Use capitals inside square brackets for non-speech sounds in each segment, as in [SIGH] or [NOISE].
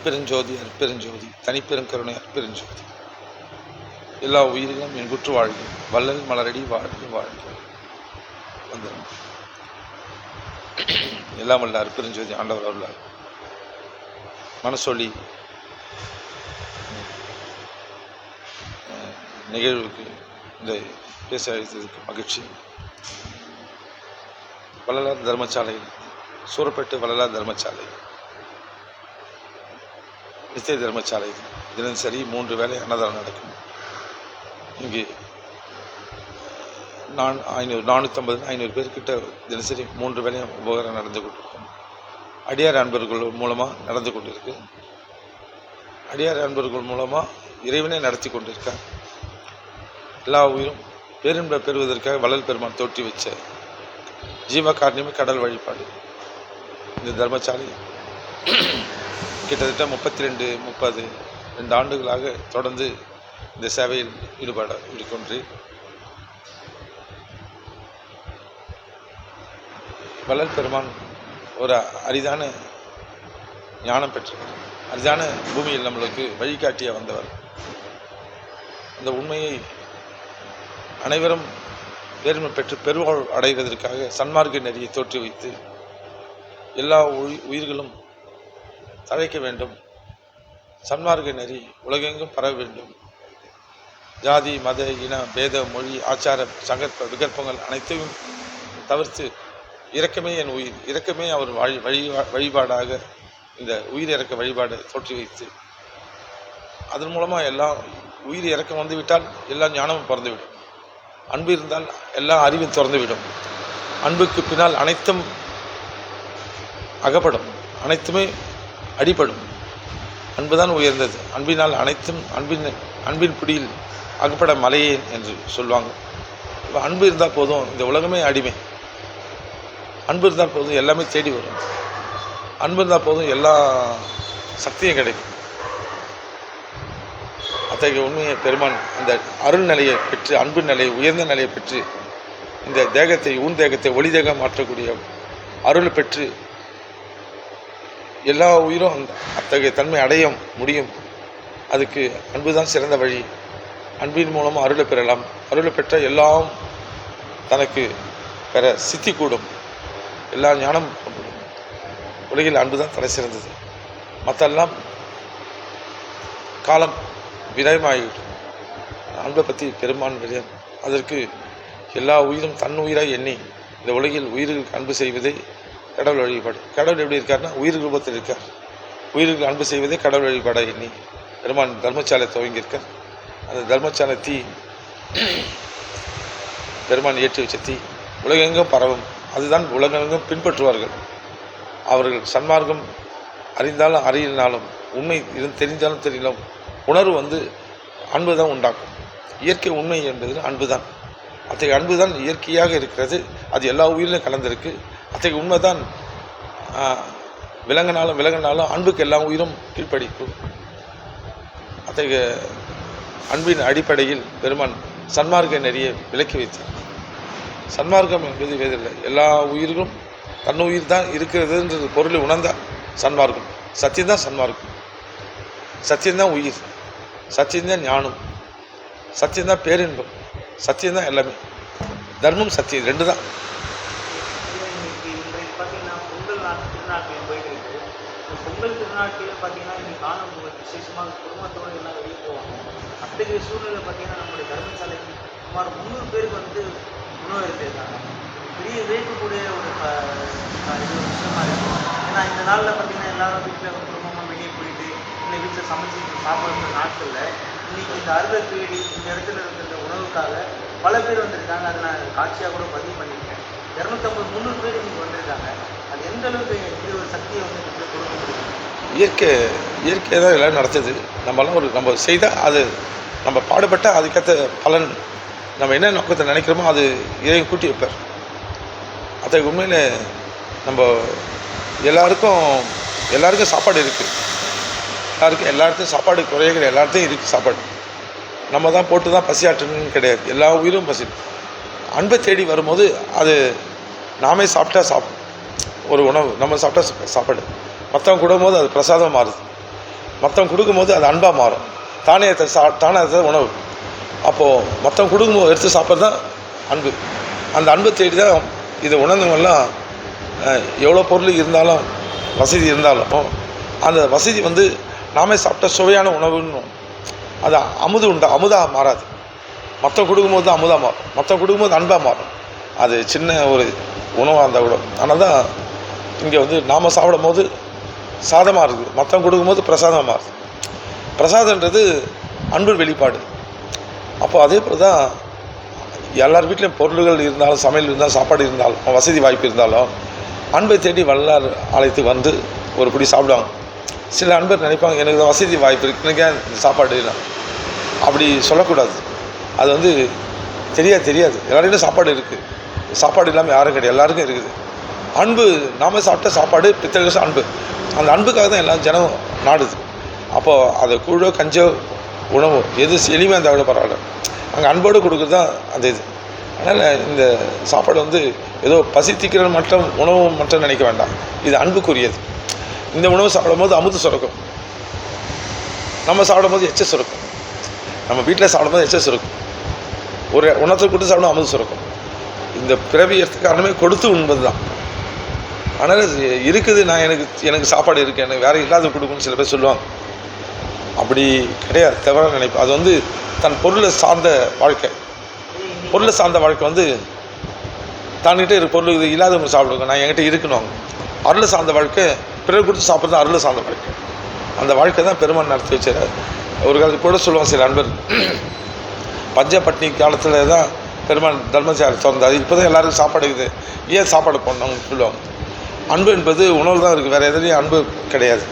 அற்பெருஞ்சோதி அருட்பெருஞ்சோதி தனிப்பெருங்கருணை அற்பெருஞ்சோதி. எல்லா உயிர்களும் என் குற்று வாழ்க வள்ளல் மலரடி வாழ்க வாழ்க. வந்துடும் எல்லாம் வல்ல அற்பெருஞ்சோதி ஆண்டவர் அருளார் மனசொலி நிகழ்வுக்கு இந்த பேச அழைத்ததுக்கு மகிழ்ச்சி. வள்ளலார் தர்மசாலை சூரப்பேட்டு வள்ளலார் தர்மசாலை. நித்திய தர்மசாலை தினசரி மூன்று வேலை அன்னதானம் நடக்கும். இங்கு நான் ஐநூறு நானூற்றம்பது ஐநூறு பேர்கிட்ட தினசரி மூன்று வேலையும் உபகாரம் நடந்து கொண்டிருக்கும். அடியார் அன்பர்கள் மூலமாக நடந்து கொண்டிருக்கு. அடியார் அன்பர்கள் மூலமாக இறைவனை நடத்தி கொண்டிருக்கார். எல்லா உயிரும் பேரின்ப பெறுவதற்காக வளல் பெருமான் தோற்றி வச்ச ஜீவகாரணியமே கடல் வழிபாடு. இந்த தர்மசாலை கிட்டத்தட்ட முப்பத்தி ரெண்டு முப்பது ரெண்டு ஆண்டுகளாக தொடர்ந்து இந்த சேவையில் ஈடுபாட ஈடுகொண்டு வள்ளல் பெருமான் ஒரு அரிதான ஞானம் பெற்றவர் அரிதான பூமியில் நம்மளுக்கு வழிகாட்டிய வந்தவர். இந்த உண்மையை அனைவரும் பெருமை பெற்று பெருவாழ் அடைவதற்காக சன்மார்க்க நெறியை தோற்றி வைத்து எல்லா உயிர்களும் தழைக்க வேண்டும். சன்மார்க்க நெறி உலகெங்கும் பரவ வேண்டும். ஜாதி மத இன பேத மொழி ஆச்சார சங்கற்ப விகற்பங்கள் அனைத்தையும் தவிர்த்து இறக்கமே என் உயிர். இறக்கமே அவர் வழி வழி வழிபாடாக இந்த உயிர் இறக்க வழிபாடு தோற்றி வைத்து. அதன் மூலமாக எல்லாம் உயிர் இறக்கம் வந்துவிட்டால் எல்லா ஞானமும் பிறந்துவிடும். அன்பு இருந்தால் எல்லா அறிவும் திறந்துவிடும். அன்புக்கு பின்னால் அனைத்தும் அகப்படும். அனைத்துமே அடிபடும். அன்புதான் உயர்ந்தது. அன்பினால் அனைத்தும் அன்பின் அன்பின் பிடியில் அகப்பட மலையேன் என்று சொல்லுவாங்க. அன்பு இருந்தால் போதும். இந்த உலகமே அடிமை. அன்பு இருந்தால் போதும். எல்லாமே தேடி வரும். அன்பு இருந்தால் போதும். எல்லா சக்தியும் கிடைக்கும். அத்தகைய உண்மையை பெருமான் அந்த அருள் நிலையை பெற்று அன்பு நிலையை உயர்ந்த நிலையை பெற்று இந்த தேகத்தை ஊன் தேகத்தை ஒளி தேகம் மாற்றக்கூடிய அருள் பெற்று எல்லா உயிரும் அந்த அத்தகைய தன்மை அடைய முடியும். அதுக்கு அன்பு தான் சிறந்த வழி. அன்பின் மூலம் அருளை பெறலாம். அருளை பெற்ற எல்லாம் தனக்கு பெற சித்தி கூடும். எல்லா ஞானம் உலகில் அன்பு தான் தலை சிறந்தது. மற்றெல்லாம் காலம் விரயமாகிவிடும் அன்பை பற்றி பெருமான் விரயம் அதற்கு எல்லா உயிரும் தன் உயிராக எண்ணி இந்த உலகில் உயிர்களுக்கு அன்பு செய்வதே கடவுள் வழிபாடு. கடவுள் எப்படி இருக்காருன்னா உயிர் ரூபத்தில் இருக்கார். உயிருக்கு அன்பு செய்வதே கடவுள் வழிபாடாக எண்ணி பெருமான் தர்மசாலை துவங்கியிருக்கார். அந்த தர்மசாலை தீ பெருமான் ஏற்றி வச்ச தீ உலகெங்கும் பரவும். அதுதான் உலகெங்கும் பின்பற்றுவார்கள். அவர்கள் சன்மார்க்கம் அறிந்தாலும் அறியினாலும் உண்மை இருந்து தெரிந்தாலும் தெரியலும். உணர்வு வந்து அன்பு தான் உண்டாக்கும். இயற்கை உண்மை என்பது அன்பு தான் அத்தகைய அன்பு தான் இயற்கையாக இருக்கிறது. அது எல்லா உயிரிலும் கலந்திருக்கு. அத்தகைய உண்மை தான் விலங்கினாலும் விலங்கினாலும் அன்புக்கு எல்லா உயிரும் கீழ்ப்படிக்கும் அத்தகைய அன்பின் அடிப்படையில் பெருமான் சன்மார்க்க நெறிய விலக்கி வைத்தார். சன்மார்க்கம் என்பது வேதில்லை எல்லா உயிர்களும் தன் உயிர் தான் இருக்கிறதுன்றது பொருளை உணர்ந்தார் சன்மார்க்கம். சத்தியம்தான் சன்மார்க்கம். சத்தியம்தான் உயிர். சத்தியம்தான் ஞானம். சத்தியம்தான் பேரின்பம். சத்தியம்தான் எல்லாமே. தர்மம் சத்தியம். ரெண்டு தான் இன்னைக்கு இன்றைக்கு பார்த்தீங்கன்னா பொங்கல் நாள் திருநாட்கள் போயிட்டு இருக்குது இந்த பொங்கல் திருநாட்களில் பார்த்தீங்கன்னா இன்னைக்கு காணும் பொங்கல் விசேஷமாக குடும்பத்தோடு எல்லாம் வெளியே போவாங்க. அத்தகைய சூழ்நிலை பார்த்தீங்கன்னா நம்முடைய தர்மசாலைக்கு சுமார் முந்நூறு பேருக்கு வந்து உணவு எடுத்திருக்காங்க பெரிய வேட்கக்கூடிய ஒரு இது ஒரு விஷயமா இருக்கும். ஏன்னா இந்த நாளில் பார்த்தீங்கன்னா எல்லாரும் வீட்டில் குடும்பமாக வெளியே போயிட்டு இல்லை வீட்டில் சமைச்சு சாப்பிட்ற நாட்களில் இன்னைக்கு இந்த அருளை தேடி இந்த இடத்துல இருக்கிற உணவுக்காக பல பேர் வந்திருக்காங்க. அதை நான் காட்சியாக கூட பதிவு பண்ணியிருக்கேன். இரநூத்தம்பது முந்நூறு பேர் இன்னைக்கு வந்திருக்காங்க. அது எந்த அளவுக்கு இயற்கை இயற்கை தான் எல்லாம் நடத்துது. நம்மலாம் ஒரு நம்ம செய்தால் அது நம்ம பாடுபட்டால் அதுக்கேற்ற பலன் நம்ம என்ன நோக்கத்தை நினைக்கிறோமோ அது இறைவன் கூட்டி வைப்பார். அத்தகைய உண்மையில் நம்ம எல்லாருக்கும் எல்லாருக்கும் சாப்பாடு இருக்குது எல்லாருக்கும் எல்லாருக்கும் சாப்பாடு குறைகள் எல்லாத்தையும் இருக்குது சாப்பாடு. நம்ம தான் போட்டு தான் பசி கிடையாது. எல்லா உயிரும் பசி அன்பை தேடி வரும்போது அது நாமே சாப்பிட்டா சாப்பிடும். ஒரு உணவு. நம்ம சாப்பிட்டா சாப்பாடு மற்றவங்க கொடுக்கும்போது போது அது பிரசாதம் மாறுது. மற்றவங்க கொடுக்கும்போது அது அன்பாக மாறும். தானே சா தானே உணவு. அப்போது மற்றவங்க கொடுக்கும்போது எடுத்து சாப்பிட்றது தான் அன்பு. அந்த அன்பை தேடி தான் இதை உணர்ந்தவங்கெல்லாம் எவ்வளோ பொருள் இருந்தாலும் வசதி இருந்தாலும் அந்த வசதி வந்து நாமே சாப்பிட்ட சுவையான உணவுன்னு அது அமுது உண்டா அமுதாக மாறாது. மற்ற கொடுக்கும்போது தான் அமுதாக மாறும். மற்ற கொடுக்கும்போது அன்பாக மாறும். அது சின்ன ஒரு உணவாக இருந்தால் கூட. ஆனால் தான் இங்கே வந்து நாம் சாப்பிடும் போது சாதமாக இருக்குது. மற்றவங்க கொடுக்கும்போது பிரசாதமாக இருக்குது. பிரசாதன்றது அன்பு வெளிப்பாடு. அப்போ அதே போல் தான் எல்லார் வீட்லேயும் பொருள்கள் இருந்தாலும் சமையல் இருந்தாலும் சாப்பாடு இருந்தாலும் வசதி வாய்ப்பு இருந்தாலும் அன்பை தேடி வல்லார் அழைத்து வந்து ஒரு பிடி சாப்பிடுவாங்க. சில அன்பர் நினைப்பாங்க எனக்கு வசதி வாய்ப்பு இருக்குன்னு எனக்கு ஏன் சாப்பாடு அப்படி சொல்லக்கூடாது. அது வந்து தெரியாது தெரியாது. எல்லாருக்கிட்டும் சாப்பாடு இருக்குது சாப்பாடு இல்லாமல் யாரும் கிடையாது. எல்லாருக்கும் இருக்குது. அன்பு நாம சாப்பிட்ட சாப்பாடு பித்தர்கள் அன்பு. அந்த அன்புக்காக தான் எல்லாம் ஜனம் நாடுது. அப்போது அதை கூழோ கஞ்சோ உணவோ எது எளிமையாக இருந்தால் கூட பரவாயில்ல. அங்கே அன்போடு கொடுக்குறது தான் அந்த இது. அதனால் இந்த சாப்பாடு வந்து ஏதோ பசி தீக்கிறது மட்டும் உணவு மட்டும் நினைக்க வேண்டாம். இது அன்புக்குரியது. இந்த உணவு சாப்பிடும்போது அமுது சுரக்கும். நம்ம சாப்பிடும்போது எச்ச சுரக்கும். நம்ம வீட்டில் சாப்பிடும்போது எச்ச சுரக்கும். ஒரு உணத்தை கூட்டு சாப்பிடும் அமுது சுரக்கும். இந்த பிறவி எடுத்துக்காரணமே கொடுத்து உண்பது தான் ஆனால் இருக்குது. நான் எனக்கு எனக்கு சாப்பாடு இருக்குது எனக்கு வேறு இல்லாத கொடுக்குன்னு சில பேர் சொல்லுவாங்க. அப்படி கிடையாது. தவறாக நினைப்பேன் அது வந்து தன் பொருளை சார்ந்த வாழ்க்கை. பொருளை சார்ந்த வாழ்க்கை வந்து தன்கிட்ட இரு பொருள் இது இல்லாதவங்க சாப்பிடுங்க. நான் என்கிட்ட இருக்கணும் அருளை சார்ந்த வாழ்க்கை பிறர் கொடுத்து சாப்பிட்றது அருளை சார்ந்த வாழ்க்கை. அந்த வாழ்க்கை தான் பெருமான் நடத்தி வச்சார். ஒரு காலத்து கூட சொல்லுவாங்க சில அன்பர் பஞ்சப்பட்னி காலத்தில் தான் பெருமான் தர்மசாரி திறந்தார். இப்போ தான் எல்லாருக்கும் சாப்பாடு இருக்குது. ஏன் சாப்பாடு போடணும்னு சொல்லுவாங்க. அன்பு என்பது உணவு தான் இருக்குது வேறு எதுலேயும் அன்பு கிடையாது.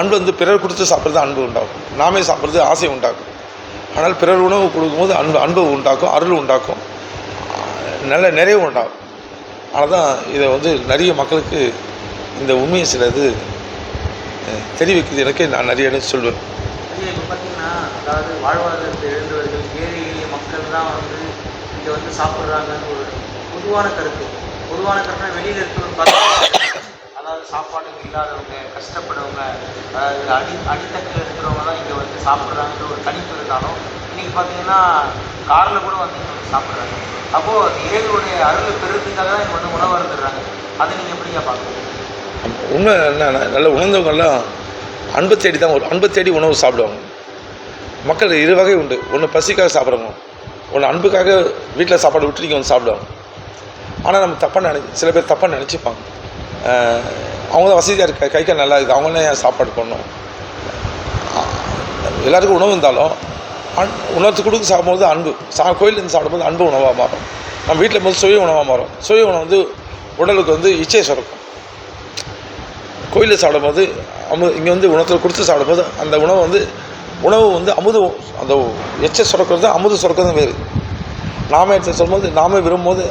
அன்பு வந்து பிறர் கொடுத்து சாப்பிட்றது அன்பு உண்டாகும் நாமே சாப்பிட்றது ஆசை உண்டாக்கும். ஆனால் பிறர் உணவு கொடுக்கும்போது அன்பு அன்பு உண்டாக்கும் அருள் உண்டாக்கும். நல்ல நிறைவு உண்டாகும். ஆனால் தான் இதை வந்து நிறைய மக்களுக்கு இந்த உண்மையை சில இது தெரிவிக்குது. எனக்கு நான் நிறைய இடம் சொல்வேன். இப்போ பார்த்தீங்கன்னா அதாவது வாழ்வாதாரத்தை இழந்தவர்கள் ஏழை எளிய மக்கள் தான் வந்து இங்கே வந்து சாப்பிட்றாங்கன்னு ஒரு பொதுவான கருத்து. பொதுவான கருத்துனா வெளியில் இருக்கிறவங்க பார்த்தா சாப்பாடு இல்லாதவங்க கஷ்டப்படுறவங்க அதாவது அடி அடித்தட்டில் இருக்கிறவங்க தான் இங்கே வந்து சாப்பிட்றாங்கன்ற ஒரு கணிப்பு இருந்தாலும் இன்றைக்கி பார்த்தீங்கன்னா காரில் கூட வந்து இங்கே வந்து சாப்பிட்றாங்க. அப்போது இறைவனுடைய அருள் பெறுறதுக்காக தான் இங்கே வந்து உணவு இருந்துடுறாங்க அதை நீங்கள் எப்படியா பார்க்கணும் உண்மை என்னன்னா நல்ல உணர்ந்தவங்கெல்லாம் அன்பு தேடி தான் ஒரு அன்பு தேடி உணவு சாப்பிடுவாங்க. மக்கள் இரு வகை உண்டு. ஒன்று பசிக்காக சாப்பிட்றவங்க ஒன்று அன்புக்காக வீட்டில் சாப்பாடு விட்டு நீங்கள் வந்து சாப்பிடுவாங்க. ஆனால் நம்ம தப்பாக நினை சில பேர் தப்பாக நினச்சிப்பாங்க. அவங்க தான் வசதியாக இருக்க கை கால் நல்லா இருக்குது அவங்களே சாப்பாடு பண்ணணும் எல்லாருக்கும் உணவு இருந்தாலும் அன் உணவு கொடுக்க சாப்பிடும்போது அன்பு. சா கோயிலேருந்து சாப்பிடும்போது அன்பு உணவாக மாறும். நம்ம வீட்டில் போது சுய உணவாக மாறும். சுய உணவு வந்து உடலுக்கு வந்து இச்சை சுரக்கும். கோயிலில் சாப்பிடும்போது அமு இங்கே வந்து உணத்தில் கொடுத்து சாப்பிடும்போது அந்த உணவு வந்து உணவு வந்து அமுது அந்த எச்சை சுரக்கிறது அமுது சுரக்கிறது வேறு. நாம எடுத்து சொல்லும்போது நாமே விரும்பும்போது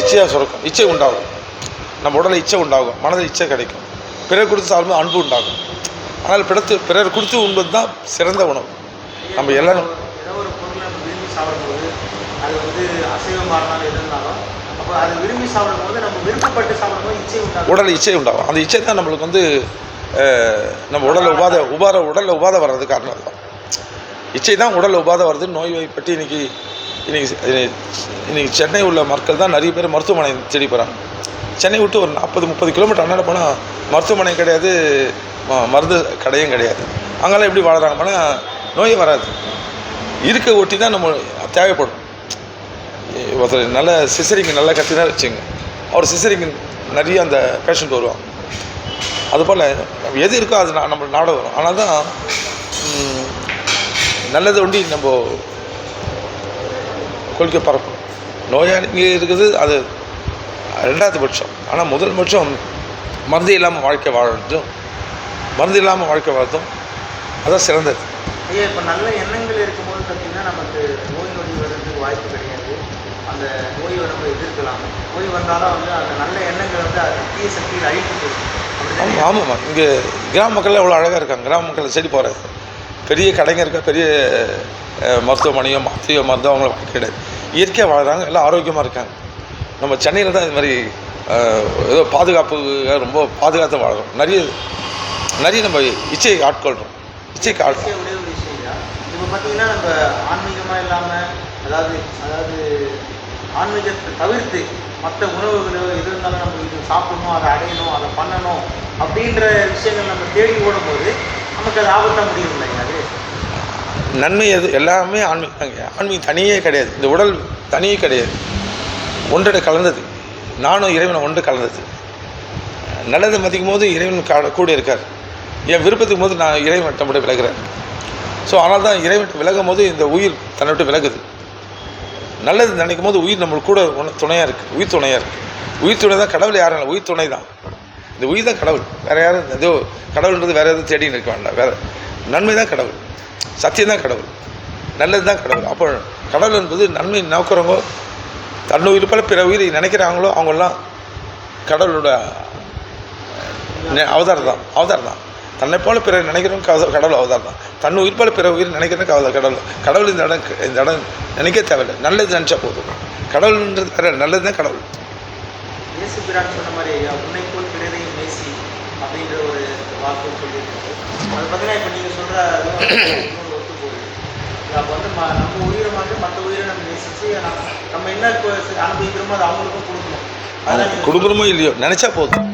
இச்சையாக சுரக்கும் இச்சை உண்டாகும். நம்ம உடலில் இச்சை உண்டாகும் மனதில் இச்சை கிடைக்கும். பிறர் கொடுத்து சாப்பிடும்போது அன்பு உண்டாகும். ஆனால் பிறத்து பிறர் கொடுத்து உண்பது தான் சிறந்த உணவு. நம்ம எல்லாரும் ஏதோ ஒரு பொருளை நம்ம விரும்பி சாப்பிடும்போது அது வந்து அசைவமாக இருந்தாலும் எது இருந்தாலும் அப்போ அது விரும்பி சாப்பிடும்போது நம்ம விருப்பப்பட்டு சாப்பிடும்போது இச்சை உண்டாகும். உடல் இச்சை உண்டாகும். அந்த இச்சை தான் நம்மளுக்கு வந்து நம்ம உடலில் உபாதை உபாத உடலில் உபாதை வர்றது காரணம் அதுதான். இச்சை தான் உடலில் உபாதை வருது நோய் பற்றி இன்னைக்கு இன்னைக்கு இன்னைக்கு சென்னை உள்ள மக்கள் தான் நிறைய பேர் மருத்துவமனை தேடி போகிறாங்க சென்னை விட்டு ஒரு நாற்பது முப்பது கிலோமீட்டர் அண்ணாட போனால் மருத்துவமனை கிடையாது ம- மருந்து கடையும் கிடையாது. அங்கெல்லாம் எப்படி வாழறாங்கன்னா நோயே வராது. இருக்க ஒட்டி தான் நம்ம தேவைப்படும். ஒருத்தர் நல்ல சிசரிங்க நல்லா கற்றுனா வச்சுங்க அவர் சிசரிங்க நிறைய அந்த பேஷண்ட் வருவாங்க. அதுபோல் எது இருக்கோ அது நம்ம நாட வரும். ஆனால் தான் ம், நல்லதை ஒண்டி நம்ம கொள்கை பரப்பணும். நோயாளிங்க இருக்குது அது ரெண்டாவது பட்சம். ஆனால் முதல் பட்சம் மருந்து இல்லாமல் வாழ்க்கை வாழறதும் மருந்து இல்லாமல் வாழ்க்கை வாழ்றதும் அதான் சிறந்தது. ஐயா இப்போ நல்ல எண்ணங்கள் இருக்கும்போது பார்த்தீங்கன்னா நமக்கு நோய் நொடி வர்றதுக்கு வாய்ப்பு கிடையாது. அந்த நோய் நம்ம எதிர்க்கலாம். நோய் வந்தாலும் வந்து அந்த நல்ல எண்ணங்கள் வந்து அது தீய சக்தியில் அழித்து போகும் ஆமாம் ஆமாம்மா. இங்கே கிராம மக்கள் எவ்வளோ அழகாக இருக்காங்க. கிராம மக்கள் செடி போகிறது பெரிய கடைங்க இருக்கா? பெரிய மருத்துவமனையோ மருத்துவ மருந்தோ அவங்கள கிடையாது. இயற்கையாக வாழ்கிறாங்க எல்லாம் ஆரோக்கியமாக இருக்காங்க. நம்ம சென்னையில் தான் இது மாதிரி ஏதோ பாதுகாப்பு ரொம்ப பாதுகாத்து வாழ்கிறோம் நிறைய நிறைய நம்ம இச்சையை ஆட்கொள்கிறோம் கால் கடைசியா ஒரே விஷயம் இப்போ பார்த்தீங்கன்னா நம்ம ஆன்மீகமாக இல்லாமல் அதாவது அதாவது ஆன்மீகத்தை தவிர்த்து மற்ற உணவுகளோ எது இருந்தாலும் நம்ம இது சாப்பிடணும் அதை அடையணும் அதை பண்ணணும் அப்படின்ற விஷயங்கள் நம்ம தேடி ஓடும்போது நமக்கு அது ஆபத்தாக முடியும் இல்லைங்க அது நன்மை எது? எல்லாமே ஆன்மீகம் தாங்க ஆன்மீகம் தனியே கிடையாது. இந்த உடல் தனியே கிடையாது. ஒன்றோட கலந்தது. நானும் இறைவனை ஒன்று கலந்தது. நல்லது மதிக்கும் போது இறைவன் கா- கூட இருக்கார். என் விருப்பத்துக்கும் போது நான் இறைவன் விட விலகிறேன். ஸோ ஆனால் தான் இறைவன் விலகும் போது இந்த உயிர் தன்னை விட்டு விலகுது. நல்லது நினைக்கும் போது உயிர் நம்மளுக்கு கூட ஒன்று துணையாக இருக்குது உயிர் துணையாக இருக்குது உயிர் துணை தான் கடவுள் யாரும் இல்லை. உயிர் துணை தான். இந்த உயிர் தான் கடவுள். வேறு யாரும் ஏதோ கடவுள்ன்றது வேறு எதுவும் தேடின்னு இருக்க வேண்டாம். வேறு நன்மை தான் கடவுள். சத்தியம் தான் கடவுள். நல்லது தான் கடவுள். அப்போ கடவுள் என்பது நன்மை நோக்கிறவங்க தன் உயிர் போல பிற உயிரை நினைக்கிறாங்களோ அவங்கெல்லாம் கடவுளோட அவதாரம் தான் அவதாரம் தான் தன்னை போல பிற நினைக்கிறவங்க கடவுள் அவதாரம் தான் தன் உயிர் போல பிற உயிர் நினைக்கிறவங்க அவதாரம் கடவுள். கடவுள் இந்த இடம் இந்த இடம் நினைக்க தேவையில்லை. நல்லது நினச்சா போதும். கடவுள்ன்றது வேற நல்லது தான் கடவுள் சொன்ன மாதிரி உன்னை போல் பிறரையும் நேசி அப்படின்ற ஒரு வாக்கு சொல்லியிருக்காரு. அது பார்த்தீங்கன்னா இப்போ நீங்கள் சொல்கிற அப்போ வந்து ம நம்ம உயிரை வந்து மற்ற உயிரை நம்ம நேசித்து நம்ம என்ன அனுபவிக்கிறோமோ அது அவங்களுக்கும் கொடுக்கணும். குடும்பமோ இல்லையோ நினச்சா போதும்.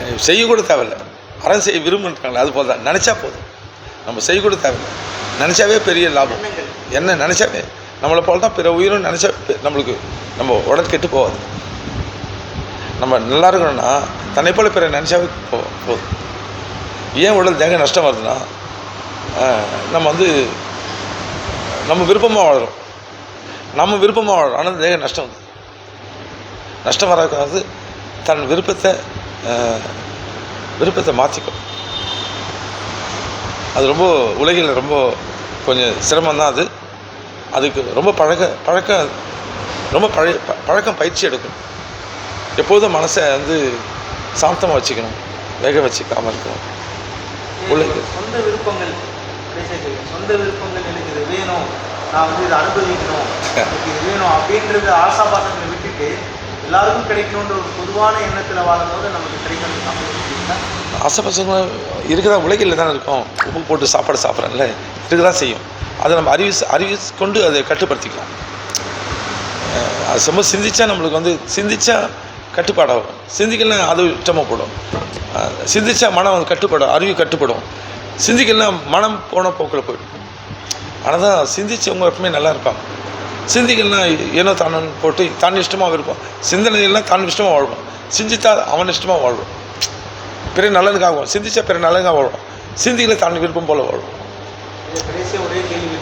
அஹ் செய்யக்கூட தேவையில்லை. அறம் செய்ய விரும்புன்றாங்களே அது போல தான். நினச்சா போதும். நம்ம செய்யக்கூட தேவையில்லை. நினச்சாவே பெரிய லாபம். என்ன நினச்சாவே? நம்மளை போல தான் பிற உயிரும் நினச்சா நம்மளுக்கு நம்ம உடல் கெட்டு போகாது. நம்ம நல்லா இருக்கணும்னா தன்னை போல பிற நினச்சாவே போதும். ஏன் உடல் தேங்க நஷ்டம் வருதுன்னா நம்ம வந்து நம்ம விருப்பமாக வாழ்கிறோம் நம்ம விருப்பமாக வாழ்கிறோம் ஆனால் தேக நஷ்டம் நஷ்டம் வரக்கூடாது தன் விருப்பத்தை விருப்பத்தை மாற்றிக்கும் அது ரொம்ப உலகில் ரொம்ப கொஞ்சம் சிரமம்தான் அது. அதுக்கு ரொம்ப பழக்க பழக்கம் ரொம்ப பழைய ப- பழக்கம் பயிற்சி எடுக்கணும். எப்போதும் மனசை வந்து சாந்தமாக வச்சுக்கணும். வேக வச்சுக்காமல் இருக்கணும். உலகு. சொந்த விருப்பங்கள் சொந்த விருப்பங்கள் எனக்கு இது வேணும். நான் வந்து இதை அனுபவிக்கணும். எனக்கு இது வேணும் அப்படின்றது ஆசாபாசங்களை விட்டுட்டு எல்லாருக்கும் கிடைக்கணுன்ற ஒரு பொதுவான எண்ணத்தில் வாழும்போது நமக்கு கிடைக்கணும் அப்படின்னு ஆசைப்பசங்க இருக்குதா உலகில் தானே இருக்கும். உப்பு போட்டு சாப்பாடு சாப்பிட்றேன்ல. இருக்க தான் செய்யும். அதை நம்ம அறிவி அறிவி கொண்டு அதை கட்டுப்படுத்திக்கலாம். அது ரொம்ப சிந்திச்சா நம்மளுக்கு வந்து சிந்திச்சா கட்டுப்பாடாகும் சிந்திக்கலாம் அது இஷ்டமாக போடும். சிந்திச்சா மனம் வந்து கட்டுப்படும் அறிவு கட்டுப்படும். சிந்திக்கலாம் மனம் போன போக்கில் போயிடும். ஆனால் தான் சிந்திச்சவங்க எப்பவுமே நல்லா இருப்பாங்க. சிந்திக்கலாம் ஏனோ தானு போட்டு தான் இஷ்டமாக இருப்பான் சிந்தனைகள்லாம் தான் இஷ்டமாக வாழ்வான் சிந்தித்தா அவன் இஷ்டமாக வாழ்வான். பிற நல்லதுக்காகும் சிந்திச்சா பிற நல்லதுக்காக வாழ்வோம். சிந்திக்கல தான் விருப்பம் போல் வாழ்வோம். கடைசியாக ஒரே கேள்வி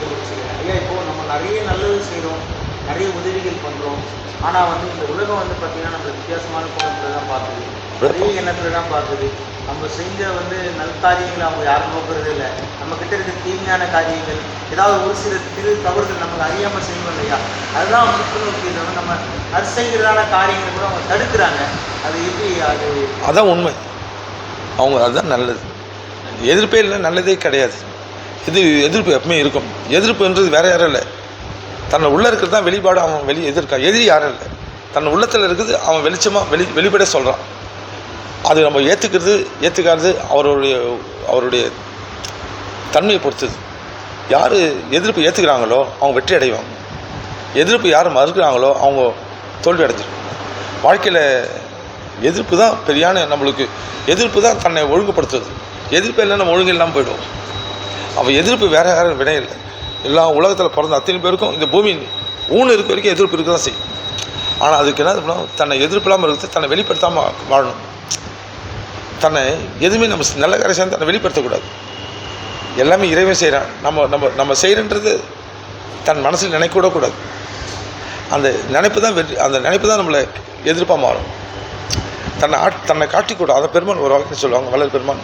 இப்போ நம்ம நிறைய நல்லது செய்கிறோம் நிறைய உதவிகள் பண்ணுறோம் ஆனால் வந்து இந்த உலகம் வந்து பார்த்தீங்கன்னா நம்ம வித்தியாசமான கோணத்தில் தான் பார்க்குது நிறைய எண்ணத்தில் தான் பார்க்குது நம்ம செஞ்ச வந்து நல் காரியங்களை அவங்க யாரும் நோக்குறதே இல்லை. நம்ம கிட்ட இருக்க தீமையான காரியங்கள் ஏதாவது ஒரு சில திரு தவறுகள் நமக்கு அறியாமல் செய்வோம் இல்லையா? அதுதான் அவங்க சுற்று நோக்கி நம்ம அது செய்கிறதான காரியங்களை கூட அவங்க தடுக்கிறாங்க. அது எப்படி அது அதான் உண்மை. அவங்க அதுதான் நல்லது. எதிர்ப்பே இல்லை நல்லதே கிடையாது. இது எதிர்ப்பு எப்பவுமே இருக்கும். எதிர்ப்புன்றது வேற யாரும் இல்லை. தன்னை உள்ளே இருக்கிறது தான் வெளிப்பாடு அவன் வெளியே எதிர்க்கான் எதிரி யாரும் இல்லை. தன் உள்ளத்தில் இருக்குது அவன் வெளிச்சமாக வெளி வெளிப்பட சொல்கிறான் அது நம்ம ஏற்றுக்கிறது ஏற்றுக்காது அவருடைய அவருடைய தன்மையை பொறுத்தது. யார் எதிர்ப்பு ஏற்றுக்கிறாங்களோ அவங்க வெற்றி அடைவாங்க. எதிர்ப்பு யார் மறுக்கிறாங்களோ அவங்க தோல்வி அடைஞ்சிடும் வாழ்க்கையில் எதிர்ப்பு தான் பெரியான நம்மளுக்கு எதிர்ப்பு தான் தன்னை ஒழுங்குபடுத்துறது எதிர்ப்பு இல்லை நம்ம ஒழுங்கு இல்லாமல் போயிடுவோம். அவன் எதிர்ப்பு வேறு யாரும் விட இல்லை. எல்லா உலகத்தில் பிறந்த அத்தனை பேருக்கும் இந்த பூமி ஊன் இருக்க வரைக்கும் எதிர்ப்பு இருக்க தான் செய்யும். ஆனால் அதுக்கு என்ன பண்ணணும்? தன்னை எதிர்ப்பில்லாமல் இருக்கிறது தன்னை வெளிப்படுத்தாமல் வாழணும். தன்னை எதுவுமே நம்ம நல்ல காரியம் சேர்ந்து தன்னை வெளிப்படுத்தக்கூடாது. எல்லாமே இறைவன் செய்கிறான் நம்ம நம்ம நம்ம செய்கிறன்றது தன் மனசில் நினைக்க அந்த நினைப்பு தான் வெற்றி அந்த நினைப்பு தான் நம்மளை எதிர்ப்பாக மாறும். தன்னை ஆட் தன்னை காட்டிக்கூடாது. அதை பெருமான் ஒரு வாழ்க்கை சொல்லுவாங்க வளர் பெருமான்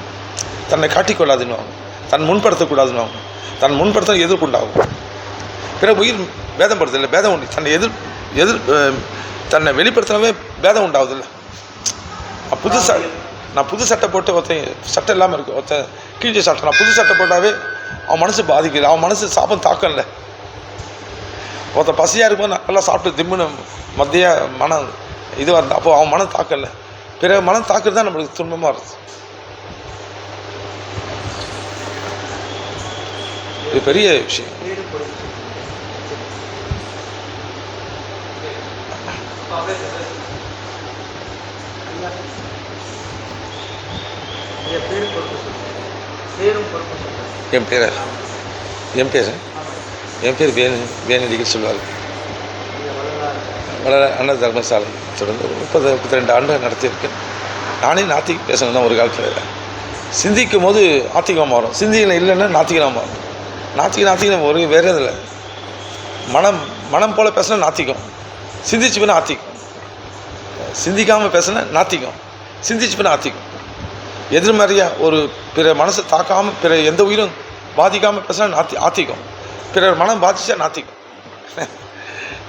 தன்னை காட்டிக்கொள்ளாதுன்னுவாங்க. தன் முன்படுத்தக்கூடாதுன்னுவாங்க. தன் முன்படுத்த எதிர்ப்பு உண்டாகும் பிறகு உயிர் பேதம் படுறது இல்லை பேதம் உண்டு. தன்னை எதிர் எதிர் தன்னை வெளிப்படுத்தினவே பேதம் உண்டாகுது இல்லை புது ச நான் புது சட்டை போட்டு ஒருத்தன் சட்டை இல்லாமல் இருக்கு ஒருத்தன் கீழே சட்டை நான் புது சட்டை போட்டாவே அவன் மனசு பாதிக்குது அவன் மனசு சாப்பம் தாக்கம் இல்லை ஒருத்தன் பசியாக இருக்கும்போது நல்லா சாப்பிட்டு திம்முன்னு மத்திய மனம் இதுவாக இருந்தால் அப்போது அவன் மனம் தாக்கல பிறகு மனம் தாக்குறது தான் நம்மளுக்கு துன்பமாக இருக்குது இது பெரிய விஷயம். என் பேர்? என் பேர்? என் பேர் வேணு வேணடிகள் வரலாறு. வளர அன்ன தர்மசாலை. தொடர்ந்து முப்பது முப்பத்தி ரெண்டு ஆண்டு நடத்தியிருக்கேன். நானே நாத்திக் பேசணும் தான் ஒரு காலத்தில். சிந்திக்கும் போது ஆத்திகமாக மாறும். சிந்திக்கணும் இல்லைன்னா நாத்திகனாக மாறும். நாத்திக நாத்திகம் ஒரு வேறு இதில் மனம் மனம் போல் பேசினா நாத்திகம். சிந்திச்சு போனால் ஆத்திக்கும் சிந்திக்காமல் பேசினா நாத்திகம். சிந்திச்சு போனால் ஆத்திக்கும் எதிர்மறையாக ஒரு பிற மனசை தாக்காமல் பிற எந்த உயிரும் பாதிக்காமல் பேசினா நாத்தி ஆத்திக்கும் பிறர் மனம் பாதிச்சா நாத்திக்கும்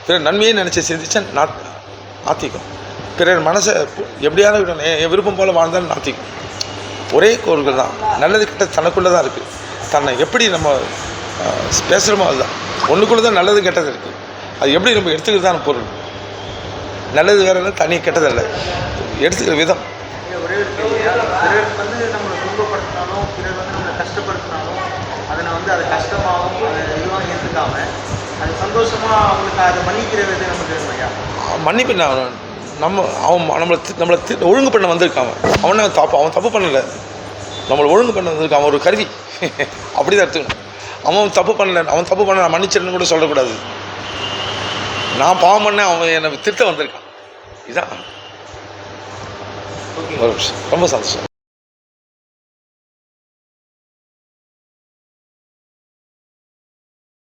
பிறர் நன்மையை நினச்சி சிந்திச்சா நாத் நாத்திகம் பிறர் மனசை எப்படியான எப்படியாவது என் விருப்பம் போல் வாழ்ந்தாலும் நாத்திக்கும் ஒரே கோள்கள் தான். நல்லது கிட்ட தனக்குள்ளே தான் இருக்குது தன்னை எப்படி நம்ம பேசுகிறோமோ அதுதான். ஒன்றுக்குள்ளே தான் நல்லது கெட்டது இருக்குது அது எப்படி நம்ம எடுத்துக்கிறது தான் பொருள். நல்லது வேற இல்லை தனி கெட்டது இல்லை எடுத்துக்கிற விதம். மன்னிப்பு என்ன நம்ம அவன் நம்மளை நம்மளை ஒழுங்கு பண்ண வந்திருக்கான் அவன். தப்பு அவன் தப்பு பண்ணலை. நம்மளை ஒழுங்கு பண்ண வந்திருக்கான். அவன் ஒரு கருவி. [LAUGHS] அப்படி தான் எடுத்துக்கணும். அவன் தப்பு பண்ணல அவன் தப்பு பண்ண நான் மன்னிச்சிடன்னு கூட சொல்லக்கூடாது. நான் பாவம் பண்ணேன் அவன் என்னை திருத்த வந்திருக்கான். இதான். ரொம்ப சந்தோஷம்.